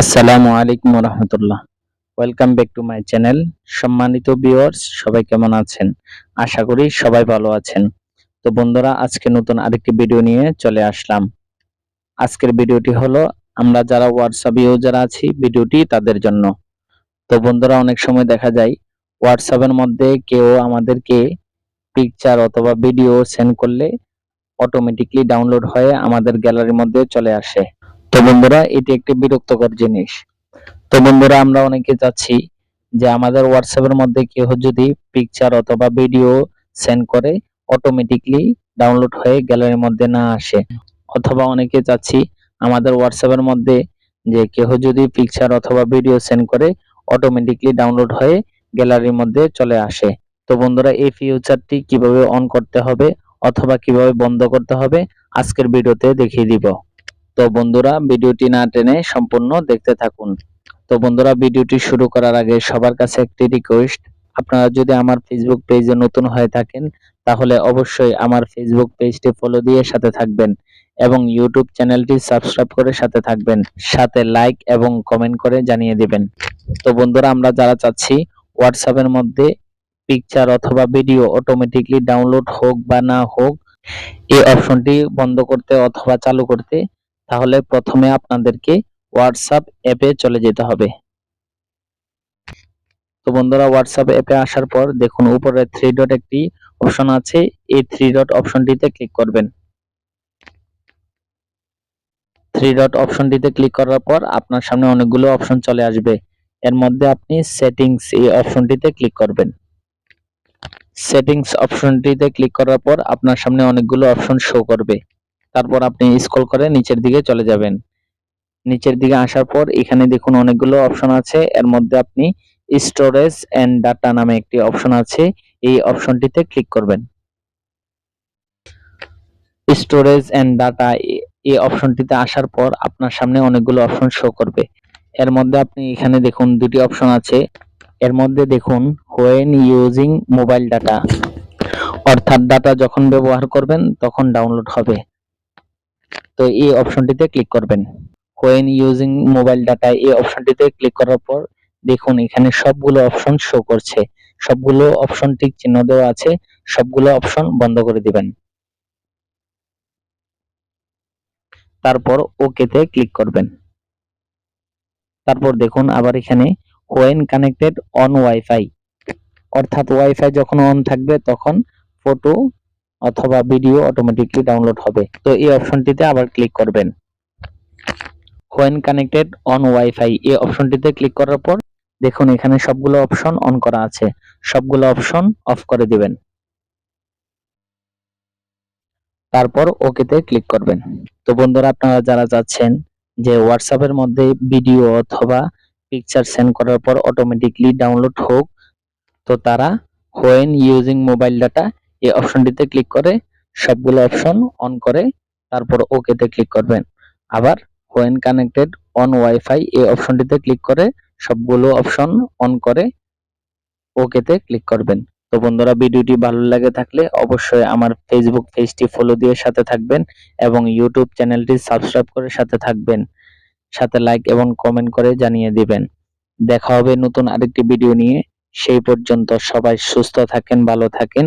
আসসালামু আলাইকুম রহমতুল্লাহ। Welcome back to my channel সম্মানিত ভিউয়ার্স সবাই কেমন আছেন? আশা করি সবাই ভালো আছেন। তো বন্ধুরা, আজকে নতুন আরেকটি ভিডিও নিয়ে চলে আসলাম। আজকের ভিডিওটি হলো, আমরা যারা হোয়াটসঅ্যাপ ইউজার আছি ভিডিওটি তাদের জন্য। তো বন্ধুরা, অনেক সময় দেখা যায় হোয়াটসঅ্যাপের মধ্যে কেউ আমাদেরকে পিকচার অথবা ভিডিও সেন্ড করলে অটোমেটিকলি ডাউনলোড হয়ে আমাদের গ্যালারির মধ্যে চলে আসে। তো বন্ধুরা, এটি একটি বিরক্তকর জিনিস। তো বন্ধুরা, আমরা অনেকে চাচ্ছি যে আমাদের হোয়াটসঅ্যাপের মধ্যে কেউ যদি পিকচার অথবা ভিডিও সেন্ড করে অটোমেটিকলি ডাউনলোড হয়ে গ্যালারির মধ্যে না আসে। অথবা অনেকে চাচ্ছি আমাদের হোয়াটসঅ্যাপের মধ্যে যে কেউ যদি পিকচার অথবা ভিডিও সেন্ড করে অটোমেটিকলি ডাউনলোড হয়ে গ্যালারির মধ্যে চলে আসে। তো বন্ধুরা, এই ফিউচারটি কীভাবে অন করতে হবে অথবা কীভাবে বন্ধ করতে হবে, আজকের ভিডিওতে দেখিয়ে দিব। তো বন্ধুরা, ভিডিওটি না টেনে সম্পূর্ণ দেখতে থাকুন। তো বন্ধুরা, ভিডিওটি শুরু করার আগে সবার কাছে একটি রিকোয়েস্ট আপনারা যদি আমার ফেসবুক পেজে নতুন হয়ে থাকেন, তাহলে অবশ্যই আমার ফেসবুক পেজটি ফলো দিয়ে সাথে থাকবেন এবং ইউটিউব চ্যানেলটি সাবস্ক্রাইব করে সাথে থাকবেন। সাথে লাইক এবং কমেন্ট করে জানিয়ে দিবেন। তো বন্ধুরা, আমরা যারা চাচ্ছি হোয়াটসঅ্যাপের মধ্যে পিকচার অথবা ভিডিও অটোমেটিকলি ডাউনলোড হোক বা না হোক, এই অপশনটি বন্ধ করতে অথবা চালু করতে তাহলে প্রথমে আপনাদেরকে হোয়াটসঅ্যাপ অ্যাপে চলে যেতে হবে। তো বন্ধুরা হোয়াটসঅ্যাপ অ্যাপে আসার পর দেখুন, উপরে থ্রি ডট একটি অপশন আছে। এই থ্রি ডট অপশনটিতে ক্লিক করবেন। থ্রি ডট অপশনটিতে ক্লিক করার পর আপনার সামনে অনেকগুলো অপশন চলে আসবে। এর মধ্যে আপনি সেটিংস এই অপশনটিতে ক্লিক করবেন। সেটিংস অপশনটিতে ক্লিক করার পর আপনার সামনে অনেকগুলো অপশন শো করবে। তারপর আপনি স্ক্রল করে নিচের দিকে চলে যাবেন। নিচের দিকে আসার পর এখানে দেখুন অনেকগুলো অপশন আছে। এর মধ্যে আপনি স্টোরেজ এন্ড ডাটা নামে একটি অপশন আছে। এই অপশনটিতে ক্লিক করবেন। স্টোরেজ এন্ড ডাটা এই অপশনটিতে আসার পর আপনার সামনে অনেকগুলো অপশন শো করবে। এর মধ্যে আপনি এখানে দেখুন দুটি অপশন আছে। এর মধ্যে দেখুন হোয়েন ইউজিং মোবাইল ডাটা অর্থাৎ ডাটা যখন ব্যবহার করবেন তখন ডাউনলোড হবে। তো এই অপশনটিতে ক্লিক করবেন। হোয়েন ইউজিং মোবাইল ডাটা এই অপশনটিতে ক্লিক করার পর দেখুন এখানে সবগুলো অপশন শো করছে। সবগুলো অপশন টিক চিহ্ন দেওয়া আছে, সবগুলো অপশন বন্ধ করে দিবেন। তারপর ওকেতে ক্লিক করবেন। তারপর দেখুন আবার এখানে হোয়েন কানেক্টেড অন ওয়াইফাই অর্থাৎ ওয়াইফাই যখন অন থাকবে, তখন ফটো অথবা ভিডিও অটোমেটিকলি ডাউনলোড হবে। তো এই অপশনটিতে আবার ক্লিক করবেন। হোয়েন কানেক্টেড অন ওয়াইফাই এই অপশনটিতে ক্লিক করার পর দেখুন এখানে সবগুলো অপশন অন করা আছে। সবগুলো অপশন অফ করে দিবেন। তারপর ওকেতে ক্লিক করবেন। তো বন্ধুরা, আপনারা যারা যাচ্ছেন যে হোয়াটসঅ্যাপের মধ্যে ভিডিও অথবা পিকচার সেন্ড করার পর অটোমেটিকলি ডাউনলোড হোক, তো তারা হোয়েন ইউজিং মোবাইল ডাটা এই অপশনটিতে ক্লিক করে সবগুলো অপশন অন করে তারপর ওকেতে ক্লিক করবেন। আবার হোয়েন কানেক্টেড অন ওয়াইফাই এই অপশনটিতে ক্লিক করে সবগুলো অপশন অন করে ওকেতে ক্লিক করবেন। তো বন্ধুরা, ভিডিওটি ভালো লাগে থাকলে অবশ্যই আমার ফেসবুক পেজটি ফলো দিয়ে সাথে থাকবেন এবং ইউটিউব চ্যানেলটি সাবস্ক্রাইব করে সাথে থাকবেন। সাথে লাইক এবং কমেন্ট করে জানিয়ে দিবেন। দেখা হবে নতুন আরেকটি ভিডিও নিয়ে। সেই পর্যন্ত সবাই সুস্থ থাকেন, ভালো থাকেন।